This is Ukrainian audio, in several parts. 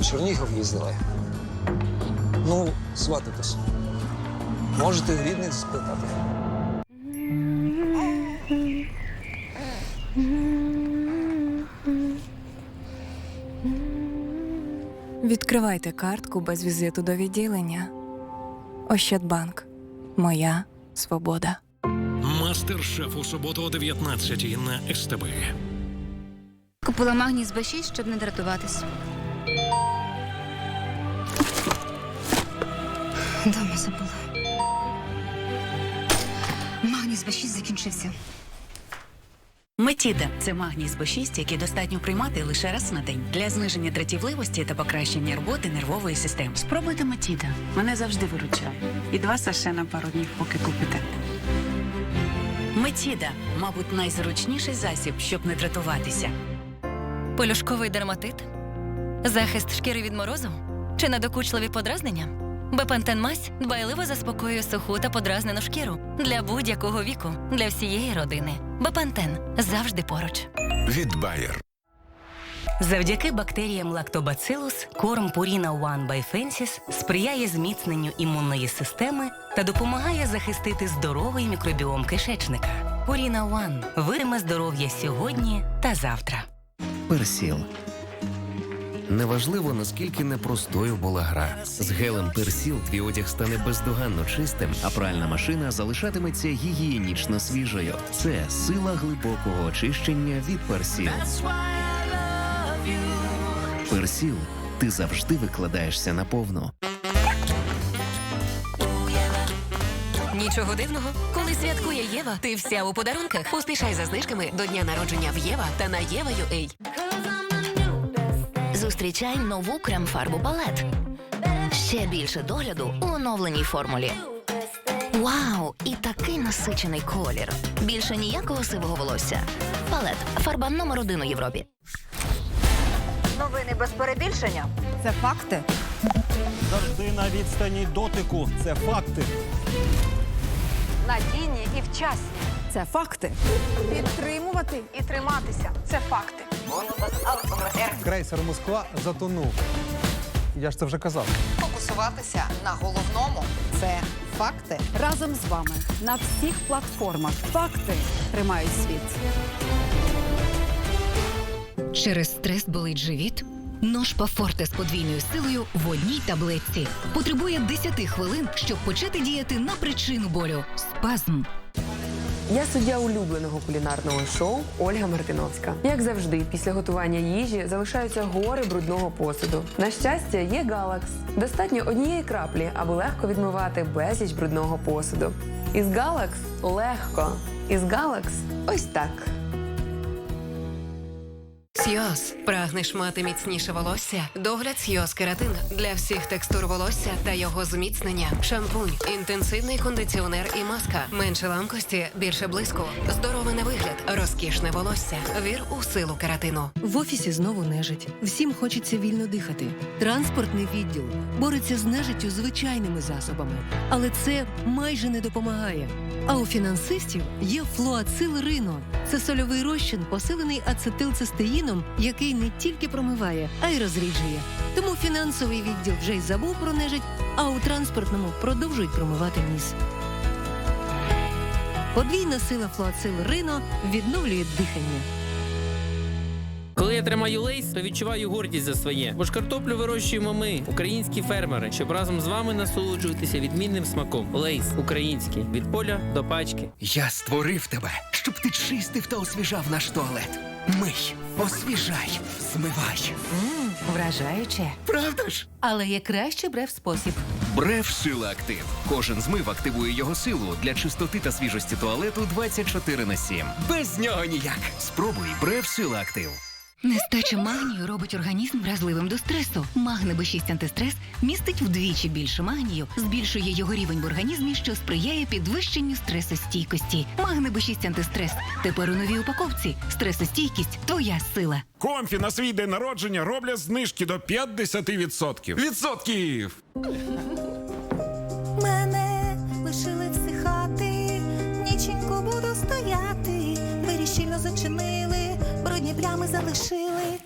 в Чернігів їздили. Ну, свататись. Можете в рідних спитати. Відкривайте картку без візиту до відділення. Ощадбанк. Моя свобода. Мастер-шеф у суботу о 19 на СТБ. Купила магніс Б6, щоб не дратуватись. Дома забула. Магніс Б6 закінчився. Метіда це магній з Б6, який достатньо приймати лише раз на день для зниження дратівливості та покращення роботи нервової системи. Спробуйте Матіда. Мене завжди виручає. І два саше на пару днів, поки купите. Метіда, мабуть, найзручніший засіб, щоб не дратуватися. Полюшковий дерматит? Захист шкіри від морозу? Чи надокучливі подразнення? Бепантен мазь дбайливо заспокоює суху та подразнену шкіру для будь-якого віку, для всієї родини. Бепантен завжди поруч. Від Bayer. Завдяки бактеріям лактобацилус корм Purina One by Fences сприяє зміцненню імунної системи та допомагає захистити здоровий мікробіом кишечника. Purina One – вириме здоров'я сьогодні та завтра. Персіл. Неважливо, наскільки непростою була гра. З гелем Персіл твій одяг стане бездоганно чистим, а пральна машина залишатиметься гігієнічно свіжою. Це сила глибокого очищення від Персіл. Персіл. Ти завжди викладаєшся наповну. Нічого дивного, коли святкує Єва, ти вся у подарунках. Поспішай за знижками до дня народження в Єва та на Єва.ua. Зустрічай нову крем-фарбу палет. Ще більше догляду у оновленій формулі. Вау! І такий насичений колір. Більше ніякого сивого волосся. Палет фарба номер один у Європі. Новини без перебільшення. Це факти. Завжди на відстані дотику. Це факти. Надійні і вчасні. Це факти. Підтримувати. І триматися. Це факти. Крейсер Москва затонув. Я ж це вже казав. Фокусуватися на головному. Це факти. Разом з вами на всіх платформах. Факти тримають світ. Через стрес болить живіт. Нож Пафорте з подвійною силою в одній таблетці. Потребує 10 хвилин, щоб почати діяти на причину болю. Спазм. Я суддя улюбленого кулінарного шоу Ольга Мартиновська. Як завжди, після готування їжі залишаються гори брудного посуду. На щастя, є Галакс. Достатньо однієї краплі, аби легко відмивати безліч брудного посуду. Із Галакс легко. Із Галакс ось так. Сйоз. Прагнеш мати міцніше волосся? Догляд Сйоз Кератин для всіх текстур волосся та його зміцнення. Шампунь, інтенсивний кондиціонер і маска. Менше ламкості, більше блиску. Здорове на вигляд, розкішне волосся. Вір у силу кератину. В офісі знову нежить. Всім хочеться вільно дихати. Транспортний відділ бореться з нежиттю звичайними засобами, але це майже не допомагає. А у фінансистів є флуацил Рино. Це сольовий розчин, посилений ацетилцистеїном, який не тільки промиває, а й розріджує. Тому фінансовий відділ вже й забув про нежить, а у транспортному продовжують промивати ніс. Подвійна сила флуацил Рино відновлює дихання. Коли я тримаю лейс, то відчуваю гордість за своє. Бо ж картоплю вирощуємо ми, українські фермери, щоб разом з вами насолоджуватися відмінним смаком. Лейс український від поля до пачки. Я створив тебе, щоб ти чистив та освіжав наш туалет. Мий, освіжай, змивай. Вражаюче. Правда ж? Але є кращий брев спосіб. Брев Сила Актив. Кожен змив активує його силу для чистоти та свіжості туалету 24 на 7. Без нього ніяк. Спробуй брев Сила Актив. Нестача магнію робить організм вразливим до стресу. Магне Б6 антистрес містить вдвічі більше магнію, збільшує його рівень в організмі, що сприяє підвищенню стресостійкості. Магне Б6 антистрес. Тепер у новій упаковці. Стресостійкість твоя сила. Комфі на свій день народження роблять знижки до 50%. Відсотків! Мене лишили всихати, ніченько буду стояти. Двері щільно брудні плями залишили.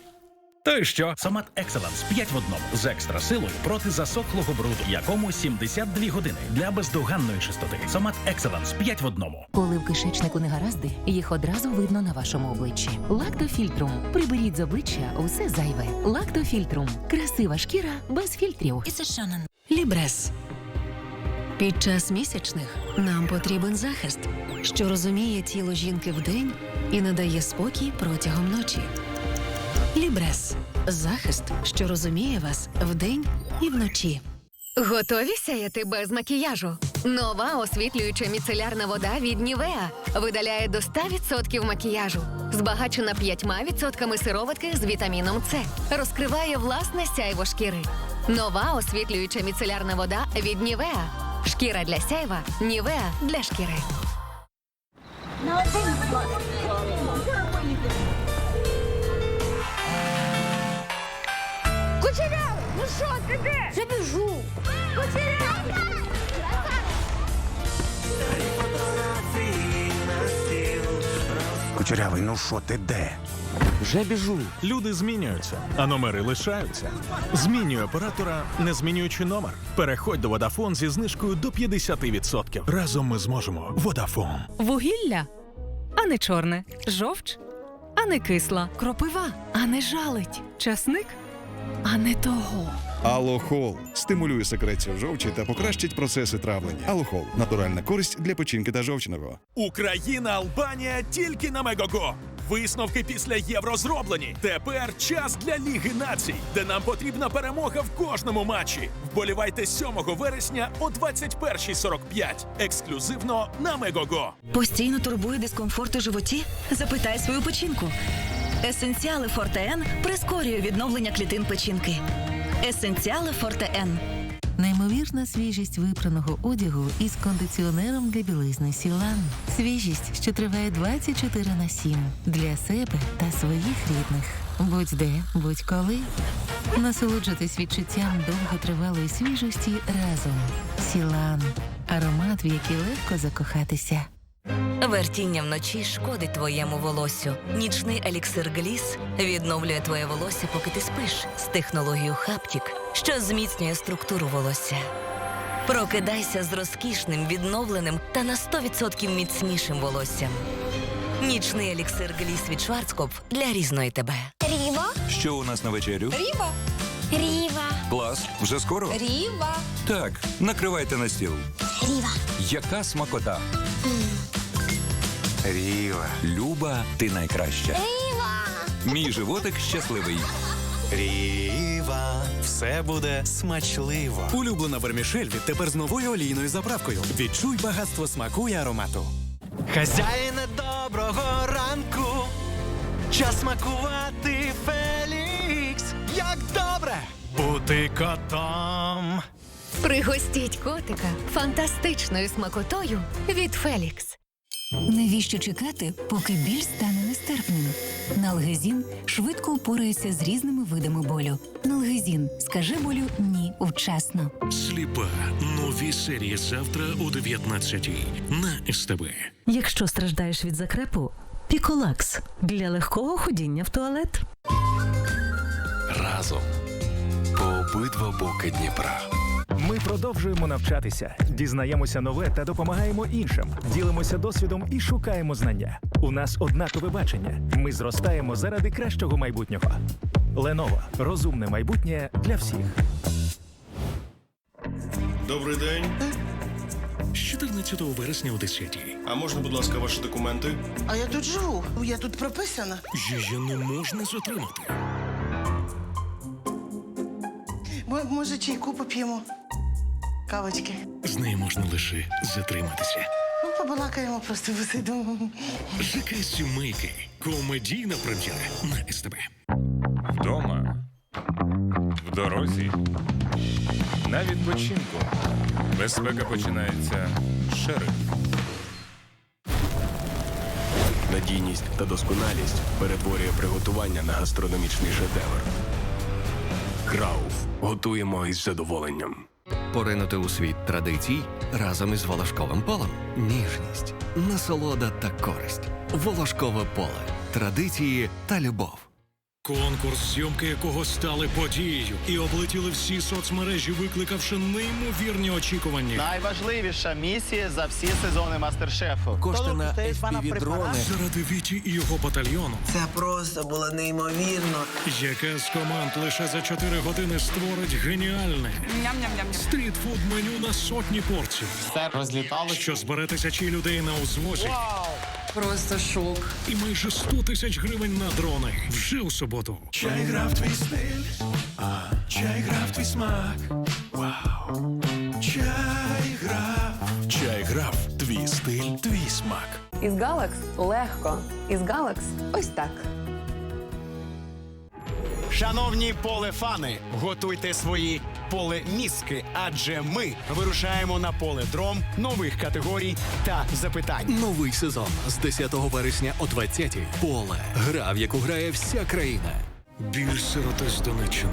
То й що? Сомат Екселенс 5 в одному з екстра силою проти засохлого бруду, якому 72 години для бездоганної чистоти. Сомат Екселенс 5 в одному. Коли в кишечнику негаразди, їх одразу видно на вашому обличчі. Лактофільтрум. Приберіть з обличчя усе зайве. Лактофільтрум. Красива шкіра без фільтрів. Лібрес. Під час місячних нам потрібен захист, що розуміє тіло жінки вдень і надає спокій протягом ночі. Лібрес захист, що розуміє вас вдень і вночі. Готові сяяти без макіяжу? Нова освітлююча міцелярна вода від Нівеа видаляє до 100% макіяжу, збагачена 5% сироватки з вітаміном С, розкриває власне сяйво шкіри. Нова освітлююча міцелярна вода від Нівеа. Шкіра для сяйва, Нівеа для шкіри. Кучерявий, ну що ти де? Вже біжу. Кучерявий! Кучерявий, ну що ти де? Вже біжу. Люди змінюються, а номери лишаються. Змінюй оператора, не змінюючи номер. Переходь до Vodafone зі знижкою до 50%. Разом ми зможемо. Vodafone. Вугілля, а не чорне, жовч, а не кисла, кропива, а не жалить, часник, а не того. Алохол стимулює секрецію жовчі та покращить процеси травлення. Алохол натуральна користь для печінки та жовчного. Україна, Албанія тільки на Мегого. Висновки після євро зроблені. Тепер час для Ліги націй, де нам потрібна перемога в кожному матчі. Вболівайте 7 вересня о 21.45. Ексклюзивно на Мегого. Постійно турбує дискомфорт у животі? Запитай свою печінку. Есенціали Форте Н прискорює відновлення клітин печінки. Есенціали Форте Н. Неймовірна свіжість випраного одягу із кондиціонером для білизни Сілан. Свіжість, що триває 24 на 7 для себе та своїх рідних. Будь-де, будь-коли. Насолоджуйтесь відчуттям довготривалої свіжості разом. Сілан. Аромат, в який легко закохатися. Вертіння вночі шкодить твоєму волоссю. Нічний еліксир Гліс відновлює твоє волосся, поки ти спиш з технологією Хаптік, що зміцнює структуру волосся. Прокидайся з розкішним, відновленим та на 100% міцнішим волоссям. Нічний еліксир Гліс від Шварцкопф для різної тебе. Ріва. Що у нас на вечерю? Ріва. Ріва. Клас, вже скоро? Ріва. Так, накривайте на стіл. Ріва. Яка смакота? Ріва. Люба, ти найкраща. Ріва. Мій животик щасливий. Ріва, все буде смачливо. Улюблена вермішель відтепер з новою олійною заправкою. Відчуй багатство смаку і аромату. Хазяїне доброго ранку. Час смакувати Фелікс. Як добре бути котом. Пригостіть котика фантастичною смакотою від Фелікс. Навіщо чекати, поки біль стане нестерпним? Налгезін швидко упорається з різними видами болю. Налгезін скаже болю ні вчасно. Сліпа. Нові серії завтра о 19-й на СТБ. Якщо страждаєш від закрепу, піколакс для легкого ходіння в туалет. Разом по обидва боки Дніпра. Ми продовжуємо навчатися, дізнаємося нове та допомагаємо іншим, ділимося досвідом і шукаємо знання. У нас однакове бачення. Ми зростаємо заради кращого майбутнього. Lenovo. розумне майбутнє для всіх. Добрий день. З 14 вересня о 10 А можна, будь ласка, ваші документи? А я тут живу. Я тут прописана. Її не можна затримати. Мо- Може, чайку поп'ємо? Кавочки. З нею можна лише затриматися. Ну, побалакаємо, просто посидимо. ЖК сімейки. Комедійна прем'єра на СТБ. Вдома, в дорозі, на відпочинку. Безпека починається шериф. Надійність та досконалість перетворює приготування на гастрономічний шедевр. Крауф. Готуємо із задоволенням. Поринути у світ традицій разом із волошковим полем. Ніжність, насолода та користь. Волошкове поле. Традиції та любов. Конкурс, зйомки якого стали подією і облетіли всі соцмережі, викликавши неймовірні очікування. Найважливіша місія за всі сезони мастер-шефу. Кошти на FPV-дрони. Заради Віті і його батальйону. Це просто було неймовірно. Яка з команд лише за 4 години створить геніальне стрітфуд меню на сотні порцій. Все розліталося. Що збере тисячі людей на узвозі. Просто шок. І майже 100 тисяч гривень на дрони. Вже у суботу. Чай грав твій стиль, а чай грав твій смак. Вау. Чай грав. Чай грав твій стиль, твій смак. Із Галакс легко. Із Галакс ось так. Шановні полефани, готуйте свої полеміски, адже ми вирушаємо на поле дром нових категорій та запитань. Новий сезон з 10 вересня о 20-й. Поле. Гра, в яку грає вся країна. Біль сироти з Донеччини.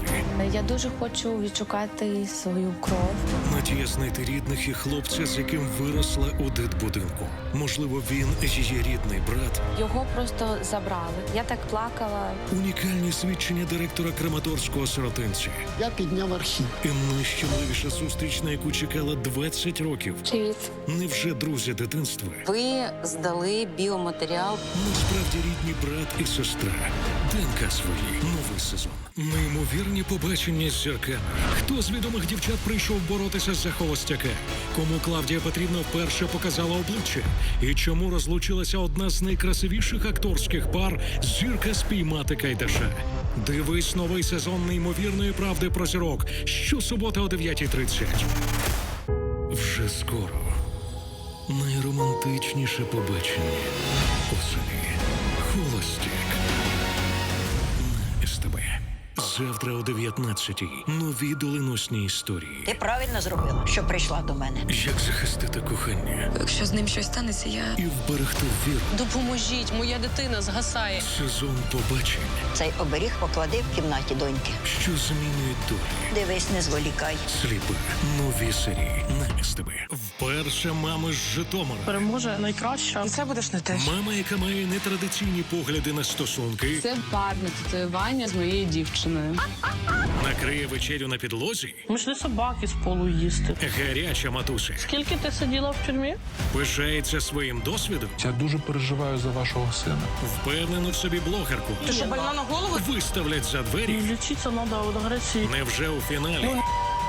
Я дуже хочу відшукати свою кров. Надія знайти рідних і хлопця, з яким виросла у дитбудинку. Можливо, він її рідний брат. Його просто забрали. Я так плакала. Унікальні свідчення директора Краматорського сиротинця. Я підняв архів. І найщемливіша зустріч, на яку чекала 20 років. Привіт. Невже друзі дитинства? Ви здали біоматеріал. Насправді рідні брат і сестра. ДНК свої. Новий сезон. Неймовірні побачення з зірками. Хто з відомих дівчат прийшов боротися за холостяка? Кому Клавдія Петрівна вперше показала обличчя? І чому розлучилася одна з найкрасивіших акторських пар зірка спіймати Кайдаша? Дивись новий сезон неймовірної правди про зірок. Щосуботи о 9.30. Вже скоро. Найромантичніше побачення осені. Холостяк. Завтра о 19-й. Нові доленосні історії. Ти правильно зробила, що прийшла до мене. Як захистити кохання Якщо з ним щось станеться, я і вберегти віру. допоможіть. Моя дитина згасає. Сезон побачень, Цей оберіг поклади в кімнаті доньки. що змінює долі. Дивись, не зволікай. Сліпи. Нові серії на СТБ. Вперше мами з Житомира. Переможе найкраща. І це будеш не те. Мама, яка має нетрадиційні погляди на стосунки, Це парне татуювання з моєю дівчиною. Накриє вечерю на підлозі. Ми ж не собаки з полу їсти. Гаряча матуся Скільки ти сиділа в тюрмі? пишається своїм досвідом. Я дуже переживаю за вашого сина. Впевнену в собі блогерку. Ти що, больна на голову? Виставлять за двері. Лічиться треба від агресії. Невже у фіналі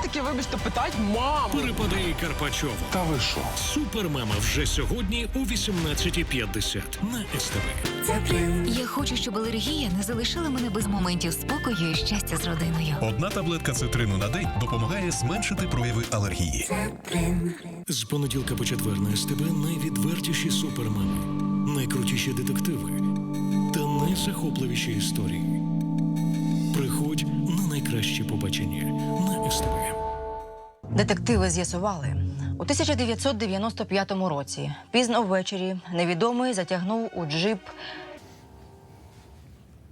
Таке, вибачте, питать маму. перепадає Карпачова? Та ви що? Супермама вже сьогодні о 18.50 на СТБ. Я хочу, щоб алергія не залишила мене без моментів спокою і щастя з родиною. Одна таблетка цитрину на день допомагає зменшити прояви алергії. З понеділка по четвер на СТБ найвідвертіші супермами, найкрутіші детективи та найзахопливіші історії. Приходь на найкращі побачення на СТБ. Детективи з'ясували. У 1995 році, пізно ввечері, невідомий затягнув у джип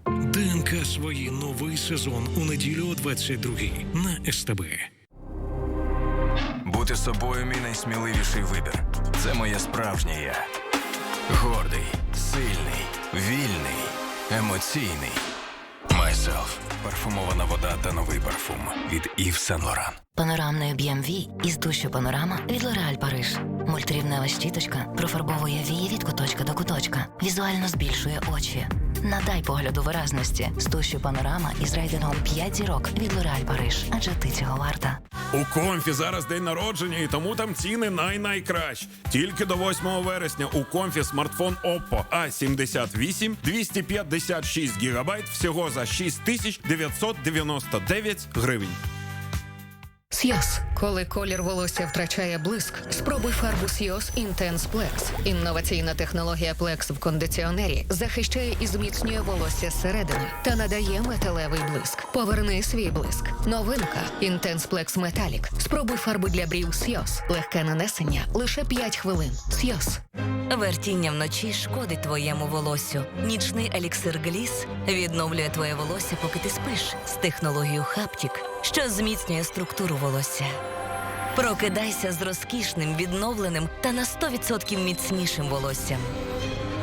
ДНК свої новий сезон у неділю о 22 на СТБ. Бути собою мій найсміливіший вибір. Це моє справжнє я. Гордий, сильний, вільний, емоційний. Myself. Парфумована вода та новий парфум від Ів Сен Лоран. Панорамний об'єм вій із душю панорама від Лореаль Париж. Мультирівнева щіточка профарбовує вії від куточка до куточка. Візуально збільшує очі. Надай погляду виразності тушю панорама із рейтингом 5 зірок від Лореаль Париж. Адже ти цього варта. У Комфі зараз день народження, і тому там ціни най-найкращі. Тільки до 8 вересня у Комфі смартфон Oppo A78 256 гігабайт всього за 6999 гривень. Сйоз. Коли колір волосся втрачає блиск, спробуй фарбу Сйоз Intense Plex. Інноваційна технологія Plex в кондиціонері захищає і зміцнює волосся зсередини та надає металевий блиск. Поверни свій блиск. Новинка Intense Plex Metallic. Спробуй фарбу для брів Сйоз. Легке нанесення лише 5 хвилин. Сйоз. Вертіння вночі шкодить твоєму волосю. Нічний еліксир Гліс відновлює твоє волосся, поки ти спиш з технологією Хаптік, що зміцнює структуру волосся. Прокидайся з розкішним, відновленим та на 100% міцнішим волоссям.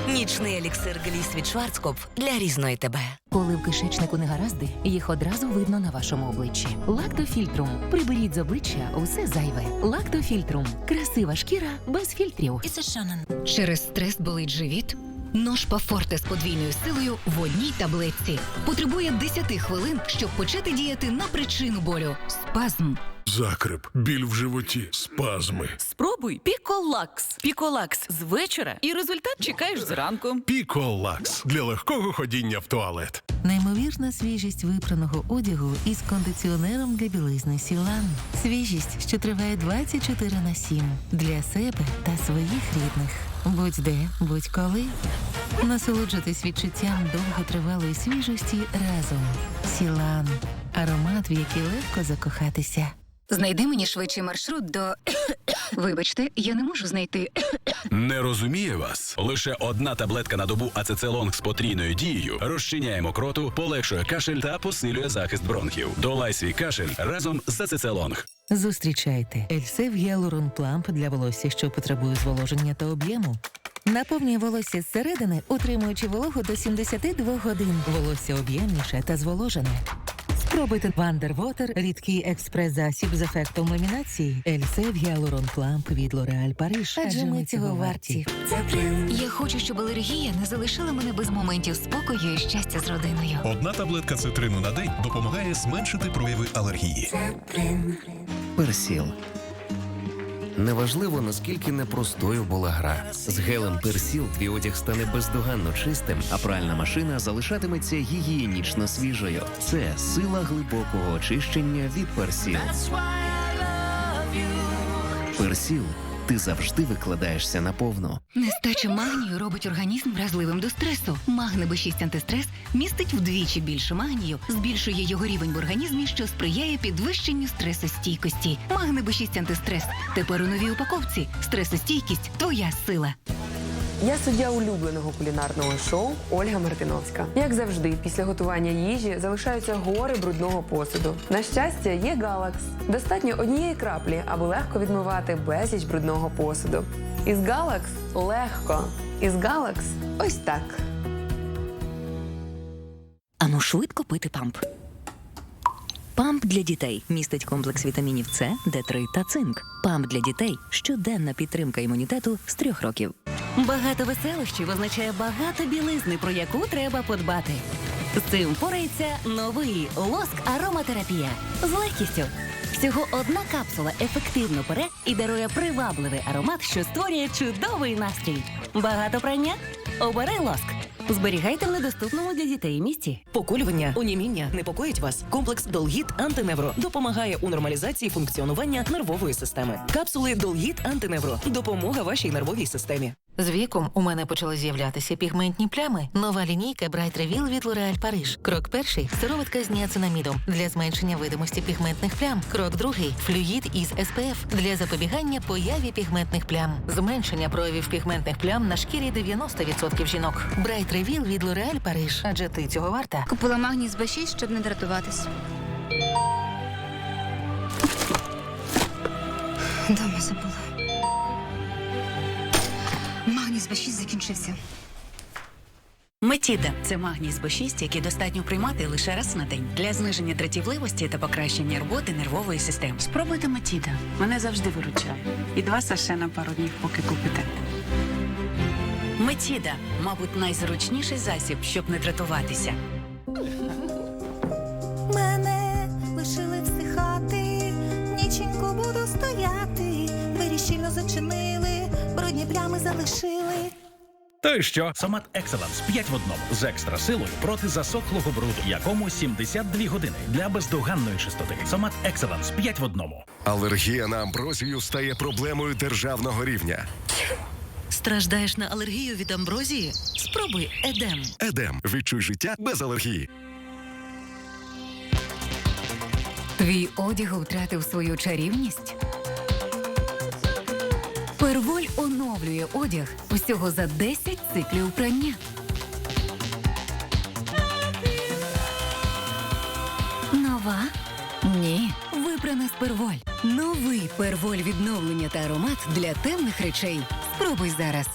Нічний еліксир Гліс від Шварцкопф для різної тебе. Коли в кишечнику негаразди, їх одразу видно на вашому обличчі. Лактофільтрум. Приберіть з обличчя усе зайве. Лактофільтрум. Красива шкіра без фільтрів. Через стрес болить живіт. Ножпа Форте з подвійною силою в одній таблетці. Потребує 10 хвилин, щоб почати діяти на причину болю. Спазм. Закрип, біль в животі, спазми. Спробуй Піколакс. Піколакс з вечора і результат чекаєш зранку. Піколакс для легкого ходіння в туалет. Неймовірна свіжість випраного одягу із кондиціонером для білизни Сілан. Свіжість, що триває 24 на 7 для себе та своїх рідних. Будь-де, будь-коли. Насолоджуйтесь відчуттям довготривалої свіжості разом. Сілан. Аромат, в який легко закохатися. Знайди мені швидший маршрут до. Вибачте, я не можу знайти. Не розуміє вас. Лише одна таблетка на добу ацецелонг з потрійною дією розчиняє мокроту, полегшує кашель та посилює захист бронхів. Долай свій кашель разом з ацецелонг. Зустрічайте Ельсев Гіалурон Пламп для волосся, що потребує зволоження та об'єму. Наповнює волосся зсередини, утримуючи вологу до 72 годин. Волосся об'ємніше та зволожене. Спробуйте Вандервотер, рідкий експрес-засіб з ефектом ламінації. Ельсе Гіалурон Пламп від Лореаль Париж. Адже ми цього варті. Я хочу, щоб алергія не залишила мене без моментів спокою і щастя з родиною. Одна таблетка цитрину на день допомагає зменшити прояви алергії. Персіл. Неважливо, наскільки непростою була гра. З гелем Персіл твій одяг стане бездоганно чистим, а пральна машина залишатиметься гігієнічно свіжою. Це сила глибокого очищення від Персіл. Персіл. Ти завжди викладаєшся наповну. Нестача магнію робить організм вразливим до стресу. Магне Б6 антистрес містить вдвічі більше магнію, збільшує його рівень в організмі, що сприяє підвищенню стресостійкості. Магне Б6 антистрес. Тепер у новій упаковці. Стресостійкість твоя сила. Я суддя улюбленого кулінарного шоу Ольга Мартиновська. Як завжди, після готування їжі залишаються гори брудного посуду. На щастя, є Галакс. Достатньо однієї краплі, аби легко відмивати безліч брудного посуду. Із Галакс легко. Із Галакс ось так. Ану швидко пити памп. Памп для дітей містить комплекс вітамінів С, Д3 та цинк. Памп для дітей щоденна підтримка імунітету з трьох років. Багато веселощів означає багато білизни, про яку треба подбати. З цим порається новий лоск ароматерапія з легкістю. Всього одна капсула ефективно пере і дарує привабливий аромат, що створює чудовий настрій. Багато прання? Обери лоск. Зберігайте в недоступному для дітей місці. Поколювання, оніміння непокоїть вас. Комплекс Долгіт Антиневро допомагає у нормалізації функціонування нервової системи. Капсули Долгіт Антиневро допомога вашій нервовій системі. З віком у мене почали з'являтися пігментні плями. Нова лінійка Bright Reveal від L'Oréal Paris. Крок перший сироватка з ніацинамідом для зменшення видимості пігментних плям. Крок другий флюїд із SPF для запобігання появі пігментних плям. Зменшення проявів пігментних плям на шкірі 90% жінок. Bright Reveal від L'Oréal Paris. Адже ти цього варта. Купила магній з Б6, щоб не дратуватись. Дома забула. Магній з Б6 закінчився. Метіда це магній з Б6, який достатньо приймати лише раз на день для зниження дратівливості та покращення роботи нервової системи. Спробуйте Метіда. Мене завжди виручає. І два саше на пару днів, поки купите. Метіда, мабуть, найзручніший засіб, щоб не дратуватися. Й що? Сомат Екселенс 5 в одному з екстра силою проти засохлого бруду, якому 72 години для бездоганної чистоти. Сомат Екселенс 5 в одному. Алергія на амброзію стає проблемою державного рівня. Страждаєш на алергію від амброзії? Спробуй едем. Едем. Відчуй життя без алергії. Твій одяг втратив свою чарівність. Перволь оновлює одяг усього за 10 циклів прання. Нова? Ні. Випрана з перволь. Новий перволь відновлення та аромат для темних речей. Спробуй зараз.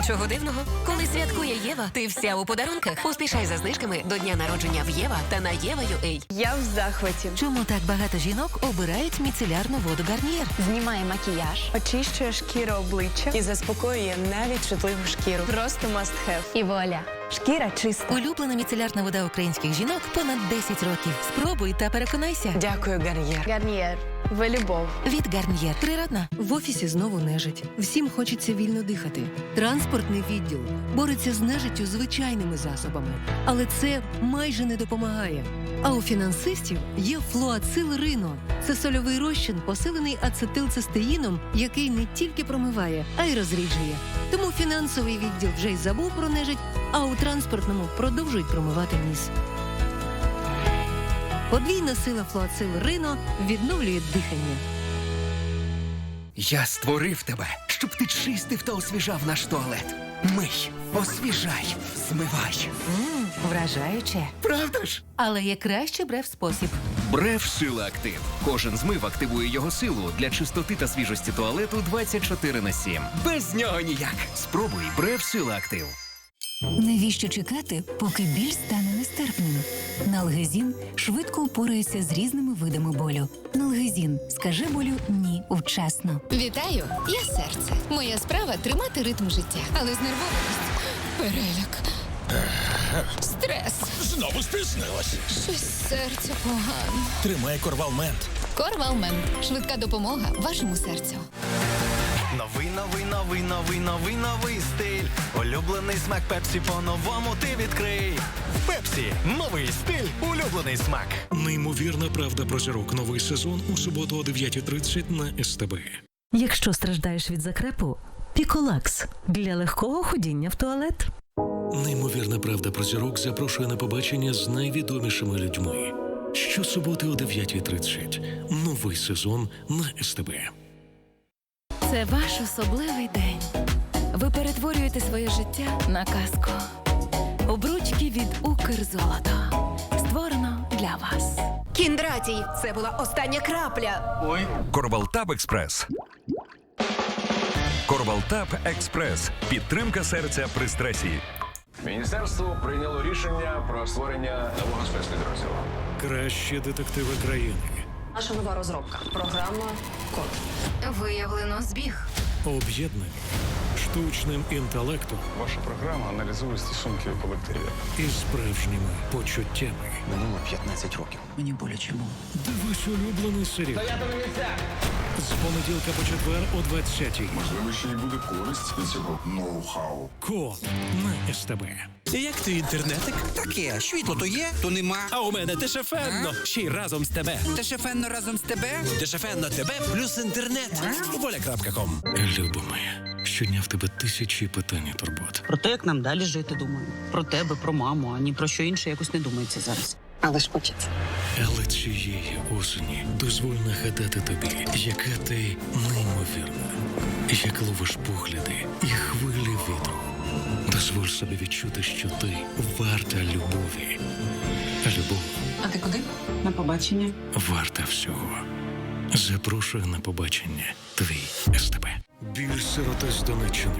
Нічого дивного. Коли святкує Єва, ти вся у подарунках. Поспішай за знижками до дня народження в Єва та на Єва.ua. Я в захваті. Чому так багато жінок обирають міцелярну воду Гарнієр? Знімає макіяж. Очищує шкіру обличчя і заспокоює навіть чутливу шкіру. Просто must have. І вуаля. Шкіра чиста. Улюблена міцелярна вода українських жінок понад 10 років. Спробуй та переконайся. Дякую, Гар'єр. Гарнієр. Ви любов. Від Гарнієр. Природна. В офісі знову нежить. Всім хочеться вільно дихати. Транспортний відділ бореться з нежиттю звичайними засобами, але це майже не допомагає. А у фінансистів є флуацил Рино. Це сольовий розчин, посилений ацетилцистеїном, який не тільки промиває, а й розріджує. Тому фінансовий відділ вже й забув про нежить, а у транспортному продовжують промивати ніс. Подвійна сила флуацил Рино відновлює дихання. Я створив тебе, щоб ти чистив та освіжав наш туалет. Мий, освіжай, змивай. Мм, вражаюче. Правда ж? Але є краще брев спосіб. Бреф Сила Актив. Кожен змив активує його силу для чистоти та свіжості туалету 24 на 7. Без нього ніяк. Спробуй Бреф Сила Актив. Навіщо чекати, поки біль стане нестерпним? Налгезін швидко упорається з різними видами болю. Налгезін скаже болю ні вчасно. Вітаю, я серце. Моя справа тримати ритм життя. Але знервованість, переляк, стрес. Знову спізнилась. Щось серце погано. Тримай корвалмент. Корвалмен. Швидка допомога вашому серцю. Новий, новий, новий, новий, новий, новий стиль. Улюблений смак Пепсі по-новому ти відкрий. Пепсі, новий стиль, улюблений смак. Неймовірна правда про зірок. Новий сезон у суботу о 9.30 на СТБ. Якщо страждаєш від закрепу, піколакс для легкого ходіння в туалет. Неймовірна правда про зірок запрошує на побачення з найвідомішими людьми. Щосуботи о 9.30. Новий сезон на СТБ. Це ваш особливий день. Ви перетворюєте своє життя на казку. Обручки від Укрзолото. Створено для вас. Кіндратій, це була остання крапля. Ой. Корвалтаб Експрес. Корвалтаб Експрес. Підтримка серця при стресі. Міністерство прийняло рішення про створення нового спецпідрозділу. Кращі детективи країни. Наша нова розробка. Програма Код. Виявлено збіг. Об'єднані штучним інтелектом Ваша програма аналізує стосунки колективів. і справжніми почуттями. Минуло 15 років. Мені боляче було. Дивись улюблений серіал. З понеділка по четвер о 20-й. Можливо, ще й буде користь від цього ноу-хау. Код на СТБ. Як ти інтернетик? Таке, світло то є, то нема. А у мене дешефенно. Ще й разом з тебе. Дешефенно разом з тебе? Дешефенно тебе плюс інтернет. Воля.ком Люба моя, щодня в тебе тисячі питань і турбот. Про те, як нам далі жити, думаю. Про тебе, про маму, а ні про що інше якось не думається зараз. Але ж хочеться. Але цієї осені дозволь нагадати тобі, яка ти неймовірна, як ловиш погляди і хвилі вітру. Дозволь собі відчути, що ти варта любові. Любов А ти куди? На побачення. варта всього. Запрошую на побачення твій СТБ. Біль сироти з Донеччини.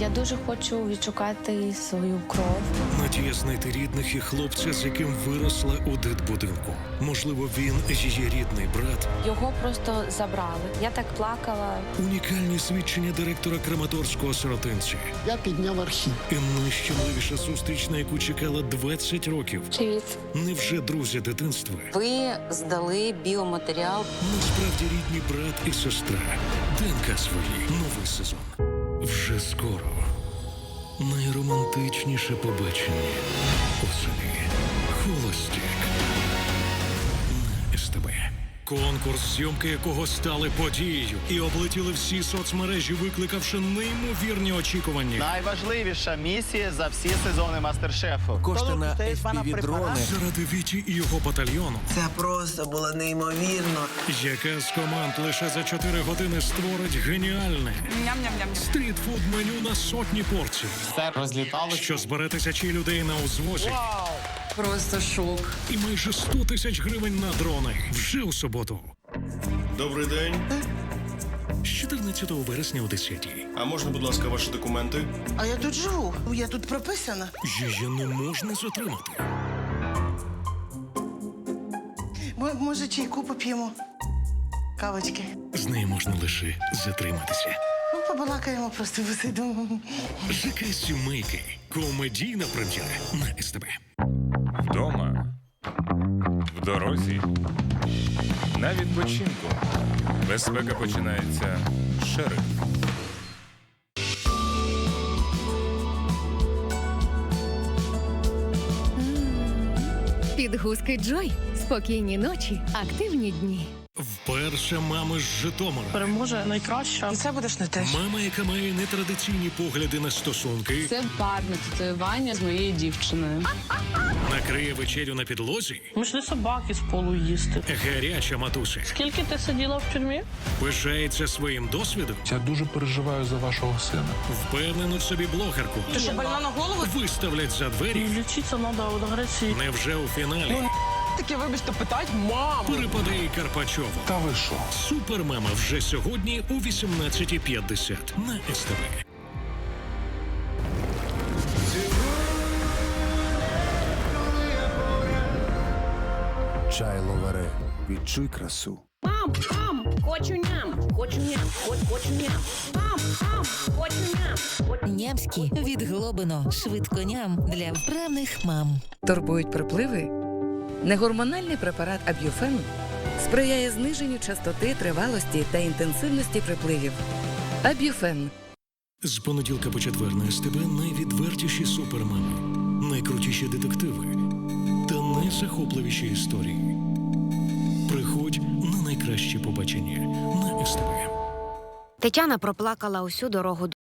Я дуже хочу відшукати свою кров. Надія знайти рідних і хлопця, з яким виросла у дитбудинку. Можливо, він її рідний брат. Його просто забрали. Я так плакала. Унікальні свідчення директора Краматорського сиротинця. Я підняв архів. І найщемливіша зустріч, на яку чекала 20 років. Привіт. Невже друзі дитинства? Ви здали біоматеріал. Насправді рідні брат і сестра. ДНК свої. Новий сезон. Вже скоро. Найромантичніше побачення. Осені. Холостяк. Конкурс, зйомки якого стали подією і облетіли всі соцмережі, викликавши неймовірні очікування. Найважливіша місія за всі сезони мастер-шефу. Кошти на FPV-дрони. Заради Віті і його батальйону. Це просто було неймовірно. Яка з команд лише за 4 години створить геніальне Ням-ням-ням. стрітфуд меню на сотні порцій. Все розлітало. Що збере тисячі людей на узвозі Просто шок. і майже 100 тисяч гривень на дрони вже у суботу. Добрий день. 14 вересня о 10 А можна, будь ласка, ваші документи? А я тут живу. Я тут прописана. Її не можна затримати. Мо- Може, чайку поп'ємо? Кавочки. З нею можна лише затриматися. Побалакаємо, просто посидимо. ЖК сімейки. Комедійна прем'єра на СТБ. Вдома, в дорозі, на відпочинку. Безпека починається шериф. Підгузки Джой. Спокійні ночі, активні дні. Вперше мама з Житомира. Переможе найкраща. І це будеш не те. Мама, яка має нетрадиційні погляди на стосунки, Це парне татуювання з моєю дівчиною. накриє вечерю на підлозі. Ми ж не собаки з полу їсти. Гаряча матуся Скільки ти сиділа в тюрмі? пишається своїм досвідом. Я дуже переживаю за вашого сина. Впевнену в собі блогерку. Ти що, больна на голову? Виставлять за двері. Лічиться треба від агресії. Невже у фіналі Таке, вибачте, питать маму. перепадає Карпачова? Та ви що? Супермама вже сьогодні о 18.50 на СТБ. Чай ловаре. Відчуй красу. Мам, мам, хочу ням, хочу ням, хочу, хочу ням. Мам, мам, хочу ням. Нямські від Глобино. Швидконям для вправних мам. Турбують припливи? Негормональний препарат Аб'юфен сприяє зниженню частоти, тривалості та інтенсивності припливів. Аб'юфен З понеділка по четвер на СТБ найвідвертіші супермами, найкрутіші детективи та найзахопливіші історії. Приходь на найкраще побачення на СТБ. Тетяна проплакала усю дорогу